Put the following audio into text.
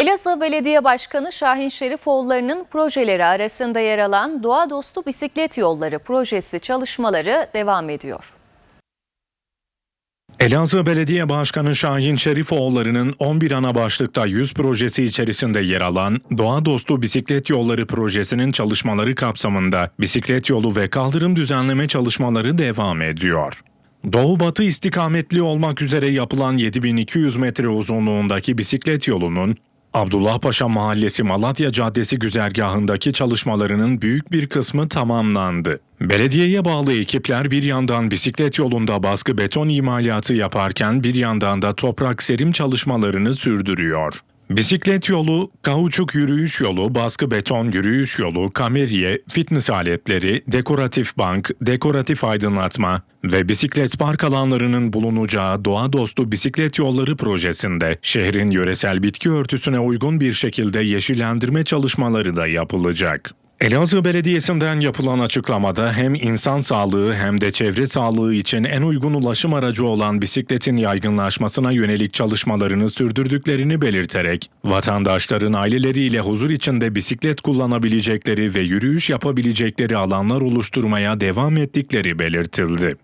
Elazığ Belediye Başkanı Şahin Şerifoğulları'nın projeleri arasında yer alan Doğa Dostu Bisiklet Yolları projesi çalışmaları devam ediyor. Elazığ Belediye Başkanı Şahin Şerifoğulları'nın 11 ana başlıkta 100 projesi içerisinde yer alan Doğa Dostu Bisiklet Yolları projesinin çalışmaları kapsamında bisiklet yolu ve kaldırım düzenleme çalışmaları devam ediyor. Doğu-batı istikametli olmak üzere yapılan 7200 metre uzunluğundaki bisiklet yolunun Abdullah Paşa Mahallesi Malatya Caddesi güzergahındaki çalışmalarının büyük bir kısmı tamamlandı. Belediyeye bağlı ekipler bir yandan bisiklet yolunda baskı beton imalatı yaparken bir yandan da toprak serim çalışmalarını sürdürüyor. Bisiklet yolu, kauçuk yürüyüş yolu, baskı beton yürüyüş yolu, kameriye, fitness aletleri, dekoratif bank, dekoratif aydınlatma ve bisiklet park alanlarının bulunacağı doğa dostu bisiklet yolları projesinde şehrin yöresel bitki örtüsüne uygun bir şekilde yeşillendirme çalışmaları da yapılacak. Elazığ Belediyesi'nden yapılan açıklamada hem insan sağlığı hem de çevre sağlığı için en uygun ulaşım aracı olan bisikletin yaygınlaşmasına yönelik çalışmalarını sürdürdüklerini belirterek, vatandaşların aileleriyle huzur içinde bisiklet kullanabilecekleri ve yürüyüş yapabilecekleri alanlar oluşturmaya devam ettikleri belirtildi.